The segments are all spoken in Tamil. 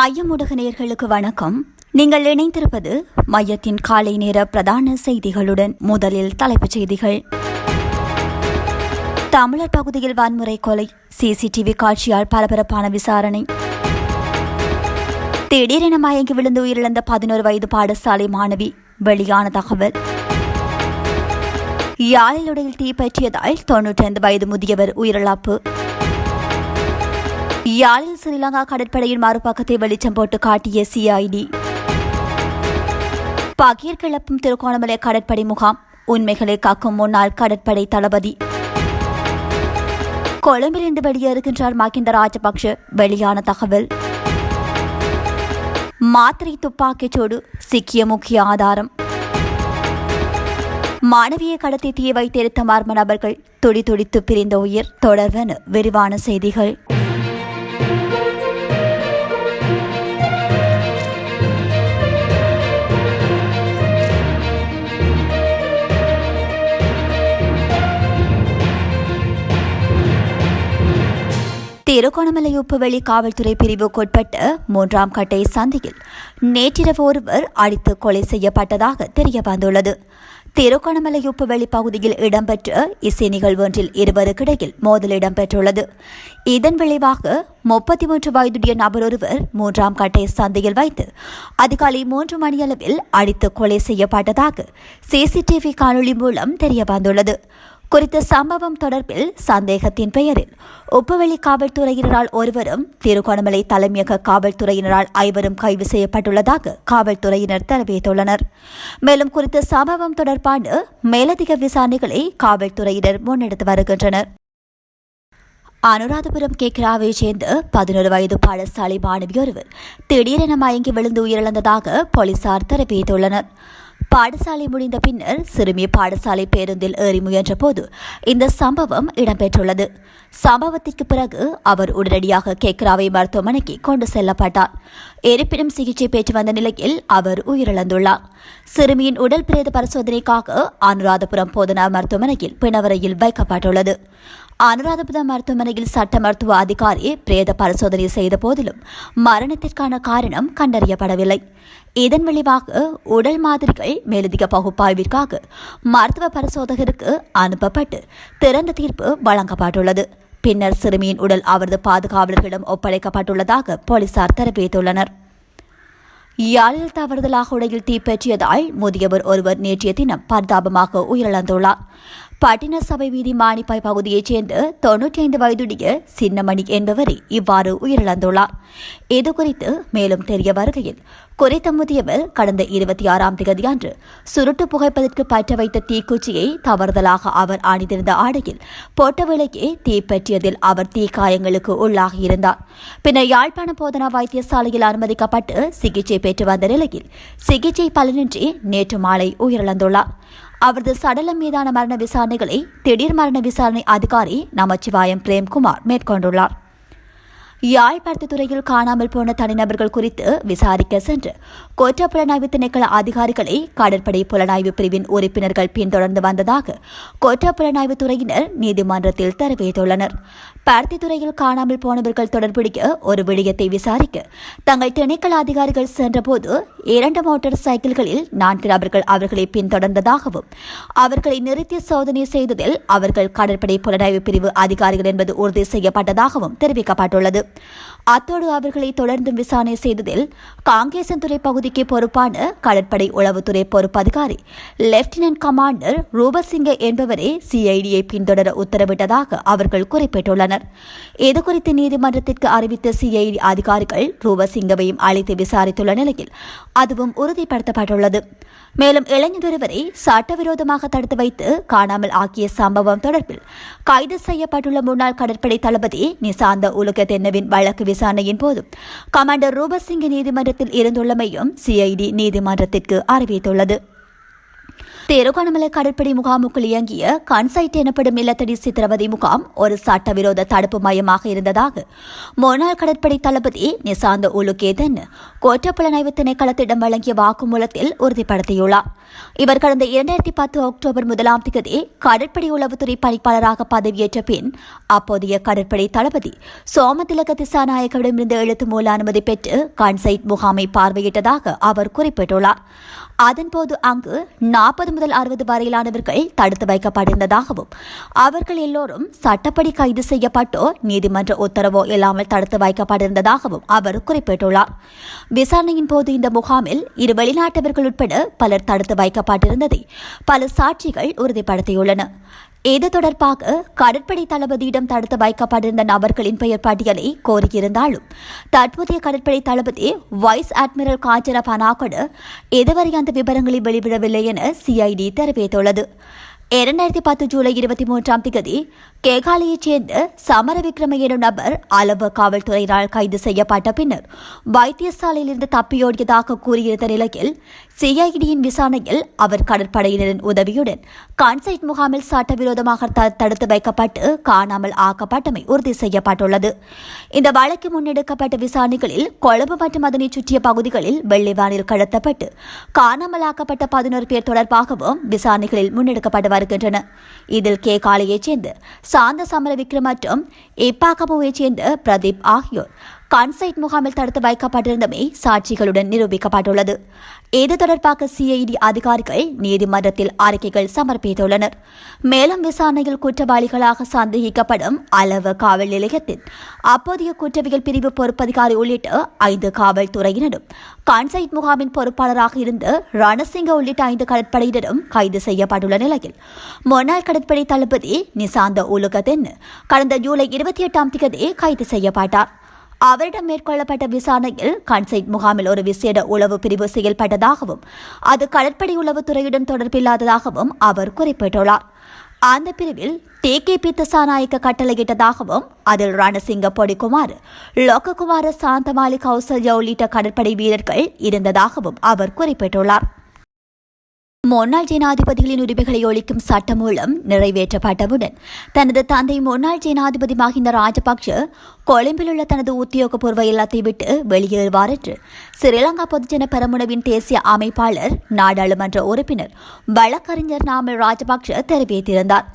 மையம் நேர்களுக்கு நேயர்களுக்கு வணக்கம். நீங்கள் இணைந்திருப்பது மையத்தின் காலை நேர பிரதான செய்திகளுடன் முதலில் தலைப்புச் செய்திகள். தமிழர் பகுதியில் வன்முறை கொலை சிசிடிவி காட்சியால் பரபரப்பான விசாரணை. திடீரென மயங்கி விழுந்து உயிரிழந்த பதினோரு வயது பாடசாலை மாணவி வெளியான தகவல். யாழிலுடையில் தீப்பற்றியதால் தொன்னூற்றைந்து வயது முதியவர் உயிரிழப்பு. யாழில் ஸ்ரீலங்கா கடற்படையின் மறுபக்கத்தை வெளிச்சம் போட்டு காட்டிய சிஐடி பகீர் கிளப்பும் திருகோணமலை கடற்படை முகாம். உண்மைகளை காக்கும் முன்னாள் கடற்படை தளபதி. கொழும்பிலிருந்து வெளியேறுகின்றார் மகிந்த ராஜபக்ஷ. வெளியான தகவல். மாத்திரை துப்பாக்கிச்சூடு சிக்கிய முக்கிய ஆதாரம். மாணவியை கடத்தி தீ வைத்திருத்த மர்ம நபர்கள். துடி துடித்து பிரிந்த உயிர். தொடர்வென விரிவான செய்திகள். திருகோணமலை உப்புவெளி காவல்துறை பிரிவுக்குட்பட்ட மூன்றாம் கட்டை சந்தையில் நேற்றிரவு ஒருவர் அடித்து கொலை செய்யப்பட்டதாக தெரிய வந்துள்ளது திருகோணமலை உப்புவெளி பகுதியில் இடம்பெற்ற இசை நிகழ்வொன்றில் இருவருக்கிடையில் மோதல் இடம்பெற்றுள்ளது. இதன் விளைவாக முப்பத்தி மூன்று வயதுடைய நபர் ஒருவர் மூன்றாம் கட்டை சந்தையில் வைத்து அதிகாலை மூன்று மணியளவில் அடித்து கொலை செய்யப்பட்டதாக சிசிடிவி காணொலி மூலம் தெரிய வந்துள்ளது குறித்த சம்பவம் தொடர்பில் சந்தேகத்தின் பெயரில் உப்புவெளி காவல்துறையினரால் ஒருவரும் திருகோணமலை தலைமையக காவல்துறையினரால் ஐவரும் கைது செய்யப்பட்டுள்ளதாக காவல்துறையினர் தெரிவித்துள்ளனர். மேலும் குறித்த சம்பவம் தொடர்பான மேலதிக விசாரணைகளை காவல்துறையினர் முன்னெடுத்து வருகின்றனர். அனுராதபுரம் கேக்ராவை சேர்ந்த பதினொரு வயது பாடசாலை மாணவி ஒருவர் திடீரென மயங்கி விழுந்து உயிரிழந்ததாக போலீசார் தெரிவித்துள்ளனர். பாடசாலை முடிந்த பின்னர் சிறுமி பாடசாலை பேருந்தில் ஏறி முயன்றபோது இந்த சம்பவம் இடம்பெற்றுள்ளது. சம்பவத்திற்கு பிறகு அவர் உடனடியாக கேக்ராவை மருத்துவமனைக்கு கொண்டு செல்லப்பட்டார். இருப்பினும் சிகிச்சை பெற்று வந்த நிலையில் அவர் உயிரிழந்துள்ளார். சிறுமியின் உடல் பிரேத பரிசோதனைக்காக அனுராதபுரம் போதனா மருத்துவமனையில் பிணவரையில் வைக்கப்பட்டுள்ளது. அனுராதபுரம் மருத்துவமனையில் சட்ட மருத்துவ அதிகாரி பிரேத பரிசோதனை செய்த போதிலும் மரணத்திற்கான காரணம் கண்டறியப்படவில்லை. இதன் விளைவாக உடல் மாதிரிகள் மேலதிக பகுப்பாய்விற்காக மருத்துவ பரிசோதகருக்கு அனுப்பப்பட்டு திறந்த தீர்ப்பு வழங்கப்பட்டுள்ளது. பின்னர் சிறுமியின் உடல் அவரது பாதுகாவலர்களிடம் ஒப்படைக்கப்பட்டுள்ளதாக போலீசார் தெரிவித்துள்ளனர். யாழில் தவறுதலாக உடையில் தீப்பற்றியதால் முதியவர் ஒருவர் நேற்றைய தினம் பரிதாபமாக உயிரிழந்துள்ளார். பட்டின சபை வீதி மாணிப்பாய் பகுதியைச் சேர்ந்த தொன்னூற்றி ஐந்து வயதுடைய சின்னமணி என்பவரை இவ்வாறு உயிரிழந்துள்ளார். இதுகுறித்து மேலும் தெரிய வருகையில் குறித்த முதியவர் கடந்த இருபத்தி ஆறாம் தேதி அன்று சுருட்டு புகைப்பதற்கு பற்ற வைத்த தீக்குச்சியை தவறுதலாக அவர் அணிந்திருந்த ஆடையில் போட்ட விலையே தீப்பற்றியதில் அவர் தீக்காயங்களுக்கு உள்ளாகியிருந்தார் பின்னர் யாழ்ப்பாண போதனா வைத்தியசாலையில் அனுமதிக்கப்பட்டு சிகிச்சை பெற்று வந்த நிலையில் சிகிச்சை பலனின்றி நேற்று மாலை உயிரிழந்துள்ளார். அவரது சடலம் மீதான மரண விசாரணைகளை திடீர் மரண விசாரணை அதிகாரி நமச்சிவாயம் பிரேம்குமார் மேற்கொண்டுள்ளார். யாழ்ப்பாணத்து துறையில் காணாமல் போன தனிநபர்கள் குறித்து விசாரிக்க சென்று குற்ற புலனாய்வு திணைக்கள அதிகாரிகளை கடற்படை புலனாய்வு பிரிவின் உறுப்பினர்கள் பின்தொடர்ந்து வந்ததாக குற்ற புலனாய்வு துறையினர் நீதிமன்றத்தில் தெரிவித்துள்ளனர். துறையில் காணாமல் போனவர்கள் தொடர்புடைய ஒரு விடயத்தை விசாரிக்க தங்கள் திணைக்கள அதிகாரிகள் சென்றபோது இரண்டு மோட்டார் சைக்கிள்களில் நான்கு நபர்கள் அவர்களை பின்தொடர்ந்ததாகவும் அவர்களை நிறுத்தி சோதனை செய்ததில் அவர்கள் கடற்படை புலனாய்வு பிரிவு அதிகாரிகள் என்பது உறுதி செய்யப்பட்டதாகவும் தெரிவிக்கப்பட்டுள்ளது. அத்தோடு அவர்களை தொடர்ந்து விசாரணை செய்ததில் காங்கேசன்துறை நடவடிக்கை பொறுப்பான கடற்படை உளவுத்துறை பொறுப்பு அதிகாரி லெப்டினன்ட் கமாண்டர் ரூபசிங்க என்பவரே சிஐடியை பின்தொடர உத்தரவிட்டதாக அவர்கள் குறிப்பிட்டுள்ளனர். இதுகுறித்து நீதிமன்றத்திற்கு அறிவித்த சிஐடி அதிகாரிகள் ரூபசிங்கவையும் அழைத்து விசாரித்துள்ள நிலையில் அதுவும் உறுதிப்படுத்தப்பட்டுள்ளது. மேலும் இளைஞர் ஒருவரை சட்டவிரோதமாக தடுத்து வைத்து காணாமல் ஆக்கிய சம்பவம் தொடர்பில் கைது செய்யப்பட்டுள்ள முன்னாள் கடற்படை தளபதி நிசாந்த உலக தென்னவின் வழக்கு விசாரணையின் போது கமாண்டர் ரூபசிங்க நீதிமன்றத்தில் இருந்துள்ளமையும் சிஐடி நீதிமன்றத்திற்கு அறிவித்துள்ளது. திருகோணமலை கடற்படை முகாமுக்குள் இயங்கிய கன்சைட் எனப்படும் இல்லத்தடி சித்திரவதை முகாம் ஒரு சட்டவிரோத தடுப்பு மையமாக இருந்ததாக முன்னாள் கடற்படை தளபதி நிசாந்த உலுகேதன் குற்றப்புலனாய்வு திணைக்களத்திடம் வழங்கிய வாக்குமூலத்தில் உறுதிப்படுத்தியுள்ளார். இவர் கடந்த இரண்டாயிரத்தி பத்து அக்டோபர் முதலாம் தேதி கடற்படை உளவுத்துறை பணிப்பாளராக பதவியேற்ற பின் அப்போதைய கடற்படை தளபதி சோமதிலக திசாநாயகவிடமிருந்து எழுத்து மூல அனுமதி பெற்று கான்சைட் முகாமை பார்வையிட்டதாக அவர் குறிப்பிட்டுள்ளார். அதன்போது அங்கு நாற்பது முதல் அறுபது வரையிலானவர்கள் தடுத்து வைக்கப்பட்டிருந்ததாகவும் அவர்கள் எல்லோரும் சட்டப்படி கைது செய்யப்பட்டோ நீதிமன்ற உத்தரவோ இல்லாமல் தடுத்து வைக்கப்பட்டிருந்ததாகவும் அவர் குறிப்பிட்டுள்ளார். விசாரணையின் போது இந்த முகாமில் இரு வெளிநாட்டவர்கள் உட்பட பலர் தடுத்து வைக்கப்பட்டிருந்ததை பல சாட்சிகள் உறுதிப்படுத்தியுள்ளன. இது தொடர்பாக கடற்படை தளபதியிடம் தடுத்து வைக்கப்பட்டிருந்த நபர்களின் பெயர் பட்டியலை கோரியிருந்தாலும் தற்போதைய கடற்படை தளபதி வைஸ் அட்மிரல் காஞ்சன பனாகடு இதுவரை அந்த விவரங்களை வெளிவிடவில்லை என சிஐடி தெரிவித்துள்ளது. இரண்டாயிரத்தி பத்து ஜூலை இருபத்தி மூன்றாம் தேதி கேகாலையைச் சேர்ந்த சமர விக்ரம எனும் நபர் அளவு காவல்துறையினால் கைது செய்யப்பட்ட பின்னர் வைத்தியசாலையிலிருந்து தப்பியோடியதாக கூறியிருந்த நிலையில் சிஐடியின் விசாரணையில் அவர் கடற்படையினரின் உதவியுடன் கான்சைட் முகாமில் சட்டவிரோதமாக தடுத்து வைக்கப்பட்டு காணாமல் ஆக்கப்பட்டமை உறுதி செய்யப்பட்டுள்ளது. இந்த வழக்கு முன்னெடுக்கப்பட்ட விசாரணைகளில் கொழும்பு மற்றும் அதனை சுற்றிய பகுதிகளில் வெள்ளைவானில் கடத்தப்பட்டு காணாமல் ஆக்கப்பட்ட பதினோரு பேர் தொடர்பாகவும் விசாரணைகளில் முன்னெடுக்கப்பட்டு வருகின்றன. இதில் கேகாலையைச் சேர்ந்து சேர்ந்த சாந்த சமர விக்ரம் மற்றும் இப்பாகமுவைச் சேர்ந்த பிரதீப் ஆகியோர். கான்சைட் முகாமில் தடுத்து வைக்கப்பட்டிருந்தமை சாட்சிகளுடன் நிரூபிக்கப்பட்டுள்ளது. இது தொடர்பாக சிஐடி அதிகாரிகள் நீதிமன்றத்தில் அறிக்கைகள் சமர்ப்பித்துள்ளனர். மேலும் விசாரணையில் குற்றவாளிகளாக சந்தேகிக்கப்படும் அளவு காவல் நிலையத்தின் அப்போதைய குற்றவியல் பிரிவு பொறுப்பதிகாரி உள்ளிட்ட ஐந்து காவல்துறையினரும் கான்சைட் முகாமின் பொறுப்பாளராக இருந்த ரணசிங்க உள்ளிட்ட ஐந்து கடற்படையினரும் கைது செய்யப்பட்டுள்ள நிலையில் முன்னாள் கடற்படை தளபதி நிசாந்த உலுகதென் கடந்த ஜூலை இருபத்தி எட்டாம் தேதி கைது செய்யப்பட்டார். அவரிடம் மேற்கொள்ளப்பட்ட விசாரணையில் கன்சைட் முகாமில் ஒரு விசேட உளவு பிரிவு செயல்பட்டதாகவும் அது கடற்படை உளவுத்துறையுடன் தொடர்பில்லாததாகவும் அவர் குறிப்பிட்டுள்ளார். அந்த பிரிவில் கே. திசாநாயக்க கட்டளையிட்டதாகவும் அதில் ரணசிங்க பொடிக்குமார் லோககுமார சாந்தமாலி கௌசல்யா உள்ளிட்ட கடற்படை வீரர்கள் இருந்ததாகவும் அவர் குறிப்பிட்டுள்ளார். முன்னாள் ஜனாதிபதிகளின் உரிமைகளை ஒழிக்கும் சட்டம் மூலம் நிறைவேற்றப்பட்டவுடன் தனது தந்தை முன்னாள் ஜனாதிபதி மஹிந்த ராஜபக்ஷ கொழும்பில் உள்ள தனது உத்தியோகபூர்வ இல்லத்தை விட்டு வெளியேறுவார் என்று ஸ்ரீலங்கா பொதுஜன பெரமுனவின் தேசிய அமைப்பாளர் நாடாளுமன்ற உறுப்பினர் வழக்கறிஞர் நாமல் ராஜபக்ஷ தெரிவித்திருந்தார்.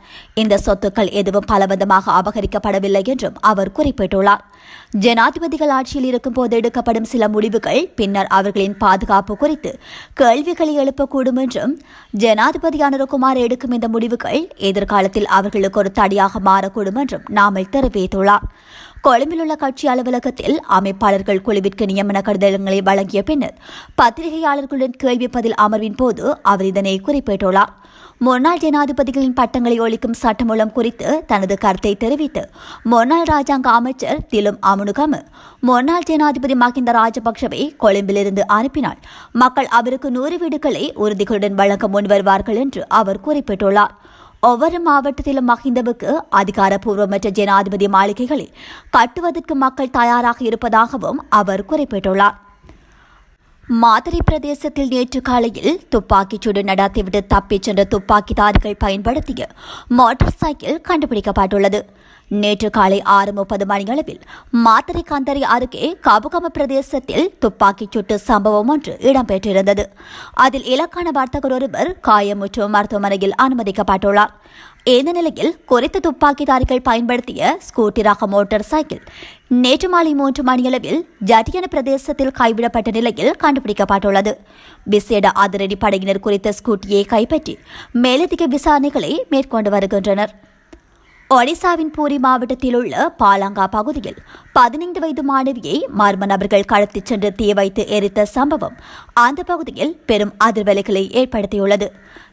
இந்த சொத்துக்கள் எதுவும் பலவந்தமாக அபகரிக்கப்படவில்லை என்றும் அவர் குறிப்பிட்டுள்ளார். ஜனாதிபதிகள் ஆட்சியில் இருக்கும் போது எடுக்கப்படும் சில முடிவுகள் பின்னர் அவர்களின் பாதுகாப்பு குறித்து கேள்விகளை எழுப்பக்கூடும் என்றும் ஜனாதிபதி அனுரகுமார் எடுக்கும் இந்த முடிவுகள் எதிர்காலத்தில் அவர்களுக்கு ஒரு தடியாக மாறக்கூடும் என்றும் நாமல் தெரிவித்துள்ளார். கொழும்பில் உள்ள கட்சி அலுவலகத்தில் அமைப்பாளர்கள் குழுவிற்கு நியமன கடிதங்களை வழங்கிய பின்னர் பத்திரிகையாளர்களுடன் கேள்வி பதில் அமர்வின் போது அவர் இதனை குறிப்பிட்டுள்ளார். முன்னாள் ஜனாதிபதிகளின் பட்டங்களை ஒழிக்கும் சட்டமூலம் குறித்து தனது கருத்தை தெரிவித்து முன்னாள் ராஜாங்க அமைச்சர் திலும் அமுனுகம முன்னாள் ஜனாதிபதி மஹிந்த ராஜபக்சவை கொழும்பிலிருந்து அனுப்பினால் மக்கள் அவருக்கு நூறு வீடுகளை உறுதிகளுடன் வழங்க முன்வருவார்கள் என்று அவர் குறிப்பிட்டுள்ளார். ஒவ்வொரு மாவட்டத்திலும் மஹிந்தவுக்கு அதிகாரப்பூர்வமற்ற ஜனாதிபதி மாளிகைகளை கட்டுவதற்கு மக்கள் தயாராக இருப்பதாகவும் அவர் குறிப்பிட்டுள்ளார். மாதிரி பிரதேசத்தில் நேற்று காலையில் துப்பாக்கிச் சூடு நடத்திவிட்டு தப்பிச் சென்ற துப்பாக்கிதாரிகள் பயன்படுத்திய மோட்டார் சைக்கிள் கண்டுபிடிக்கப்பட்டுள்ளது. நேற்று காலை ஆறு முப்பது மணியளவில் மாதிரி கந்தரி அருகே கபுகம பிரதேசத்தில் துப்பாக்கிச்சூட்டு சம்பவம் ஒன்று இடம்பெற்றிருந்தது. அதில் இலக்கான வர்த்தகர் ஒருவர் காயமுற்று மருத்துவமனையில் அனுமதிக்கப்பட்டுள்ளார். இந்த நிலையில் குறித்த துப்பாக்கிதாரிகள் பயன்படுத்திய ஸ்கூட்டி ரக மோட்டார் சைக்கிள் நேற்று மாலை மூன்று மணியளவில் ஜட்டியன பிரதேசத்தில் கைவிடப்பட்ட நிலையில் கண்டுபிடிக்கப்பட்டுள்ளது. விசேட அதிரடி படையினர் குறித்த ஸ்கூட்டியை கைப்பற்றி மேலதிக விசாரணைகளை மேற்கொண்டு வருகின்றனர். ஒடிசாவின் பூரி மாவட்டத்தில் உள்ள பாலாங்கா பகுதியில் பதினைந்து வயது மாணவியை மர்ம நபர்கள் கடத்திச் சென்று தீ வைத்து எரித்த சம்பவம் அந்த பகுதியில் பெரும் அதிர்வலைகளை ஏற்படுத்தியுள்ளது.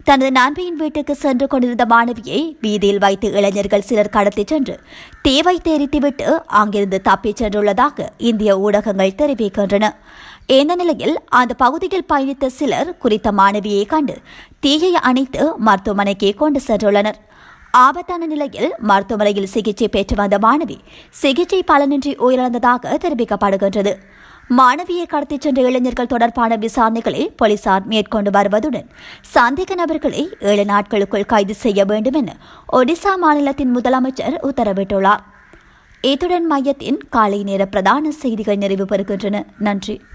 தனது நண்பையின் வீட்டுக்கு சென்று கொண்டிருந்த மாணவியை வீதியில் வைத்து இளைஞர்கள் சிலர் கடத்திச் சென்று தீ வைத்து எரித்துவிட்டு அங்கிருந்து தப்பிச் சென்றுள்ளதாக இந்திய ஊடகங்கள் தெரிவிக்கின்றன. இந்த நிலையில் அந்த பகுதியில் பயணித்த சிலர் குறித்த மாணவியை கண்டு தீயை அணைத்து மருத்துவமனைக்கு கொண்டு சென்றுள்ளனர். ஆபத்தான நிலையில் மருத்துவமனையில் சிகிச்சை பெற்று வந்த மாணவி சிகிச்சை பலனின்றி உயிரிழந்ததாக தெரிவிக்கப்படுகின்றது. மாணவியை கடத்திச் சென்ற இளைஞர்கள் தொடர்பான விசாரணைகளை போலீசார் மேற்கொண்டு வருவதுடன் சந்தேக நபர்களை ஏழு நாட்களுக்குள் கைது செய்ய வேண்டும் என ஒடிசா மாநிலத்தின் முதலமைச்சர் உத்தரவிட்டுள்ளார். இத்துடன் மையத்தின் காலை நேர பிரதான செய்திகள் நிறைவு பெறுகின்றன. நன்றி.